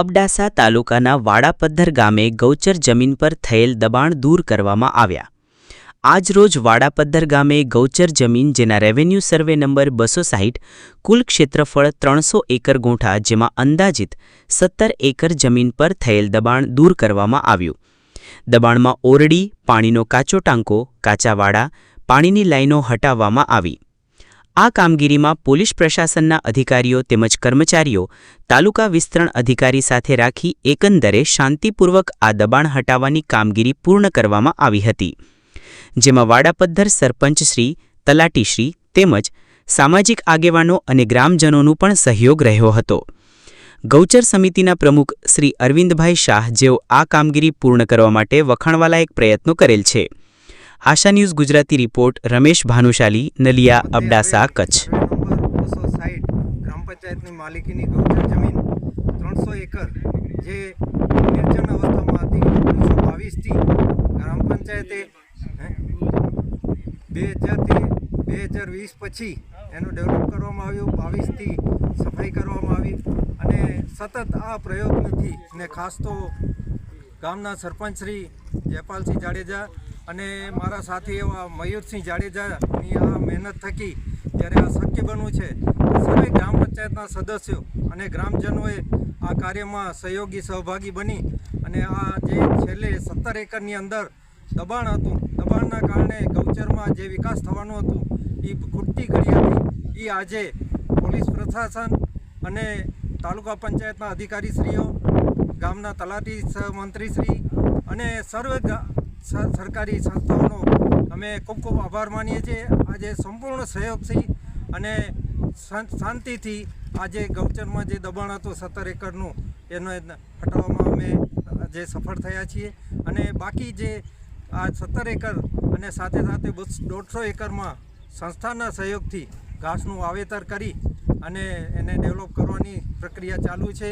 અબડાસા તાલુકાના વાડાપદ્ધર ગામે ગૌચર જમીન પર થયેલ દબાણ દૂર કરવામાં આવ્યા. આજરોજ વાડાપદ્ધર ગામે ગૌચર જમીન, જેના રેવન્યુ સર્વે નંબર બસો સાહીઠ, કુલ ક્ષેત્રફળ ત્રણસો એકર ગોઠા, જેમાં અંદાજિત સત્તર એકર જમીન પર થયેલ દબાણ દૂર કરવામાં આવ્યું. દબાણમાં ઓરડી, પાણીનો કાચો ટાંકો, કાચાવાડા, પાણીની લાઈનો હટાવવામાં આવી. આ કામગીરીમાં પોલીસ પ્રશાસનના અધિકારીઓ તેમજ કર્મચારીઓ તાલુકા વિસ્તરણ અધિકારી સાથે રાખી એકંદરે શાંતિપૂર્વક આ દબાણ હટાવવાની કામગીરી પૂર્ણ કરવામાં આવી હતી. જેમાં વાડાપદ્ધર સરપંચશ્રી તલાટીશ્રી તેમજ સામાજિક આગેવાનો અને ગ્રામજનોનું પણ સહયોગ રહ્યો હતો. ગૌચર સમિતિના પ્રમુખ શ્રી અરવિંદભાઈ શાહ જેઓ આ કામગીરી પૂર્ણ કરવા માટે વખાણવાલાયક પ્રયત્નો કરેલ છે. Asha news Gujarati report, Ramesh Bhanushali, Naliya Abdasa, Kutch. ગ્રામ પંચાયતની માલિકીની ગૌચર જમીન ત્રણસો એકર, જે નિર્જન અવસ્થામાં હતી ઓગણીસો બાવીસથી ગ્રામ પંચાયતે બે હજારથી બે હજાર વીસ પછી એનું ડેવલપ કરવામાં આવ્યું, બાવીસથી સફાઈ કરવામાં આવી અને સતત આ પ્રયત્નથી ને ખાસ તો ગામના સરપંચ શ્રી જયપાલસિંહ જાડેજા અને મારા સાથી એવા મયુરસિંહ જાડેજાની આ મહેનત થકી જ્યારે આ શક્ય બન્યું છે સર્વે ગ્રામ પંચાયતના સદસ્યો અને ગ્રામજનોએ આ કાર્યમાં સહયોગી, સહભાગી બની અને આ જે છેલ્લે સત્તર એકરની અંદર દબાણ હતું, દબાણના કારણે ગૌચરમાં જે વિકાસ થવાનું હતું, એ ખૂટતી કરી હતી. એ આજે પોલીસ પ્રશાસન અને તાલુકા પંચાયતના અધિકારીશ્રીઓ, ગામના તલાટી મંત્રીશ્રી અને સર્વે સરકારી સંસ્થાઓનો અમે ખૂબ ખૂબ આભાર માનીએ છીએ. આજે સંપૂર્ણ સહયોગથી અને શાંતિથી આજે ગૌચરમાં જે દબાણ હતું સત્તર એકરનું, એને હટાવવામાં અમે જે સફળ થયા છીએ. અને બાકી જે આ સત્તર એકર અને સાથે સાથે દોઢસો એકરમાં સંસ્થાના સહયોગથી ઘાસનું વાવેતર કરી અને એને ડેવલપ કરવાની પ્રક્રિયા ચાલુ છે.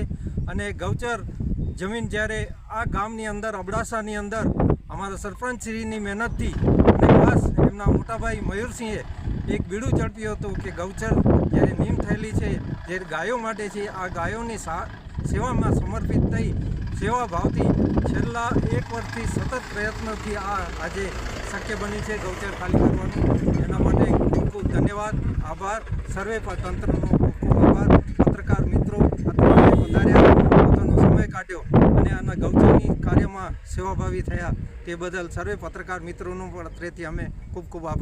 અને ગૌચર જમીન જ્યારે આ ગામની અંદર, અબડાસાની અંદર અમારા સરપંચશ્રીની મહેનતથી અને ખાસ એમના મોટાભાઈ મયુરસિંહે એક બીડું ઝડપ્યું હતું કે ગૌચર જ્યારે નીમ થયેલી છે, જે ગાયો માટે છે, આ ગાયોની સેવામાં સમર્પિત થઈ સેવા ભાવથી છેલ્લા એક વર્ષથી સતત પ્રયત્નોથી આ આજે શક્ય બની છે ગૌચર ખાલી કરવાનું. એના માટે ખૂબ ખૂબ ધન્યવાદ, આભાર. સર્વે પર તંત્રનો ખૂબ આભાર. પત્રકાર મિત્રો વધાર્યા પોતાનો સમય કાઢ્યો અને આના ગૌચરની કાર્યમાં સેવાભાવી થયા તે બદલ સર્વે પત્રકાર મિત્રોનો પણ અત્રેથી અમે ખૂબ ખૂબ આભાર.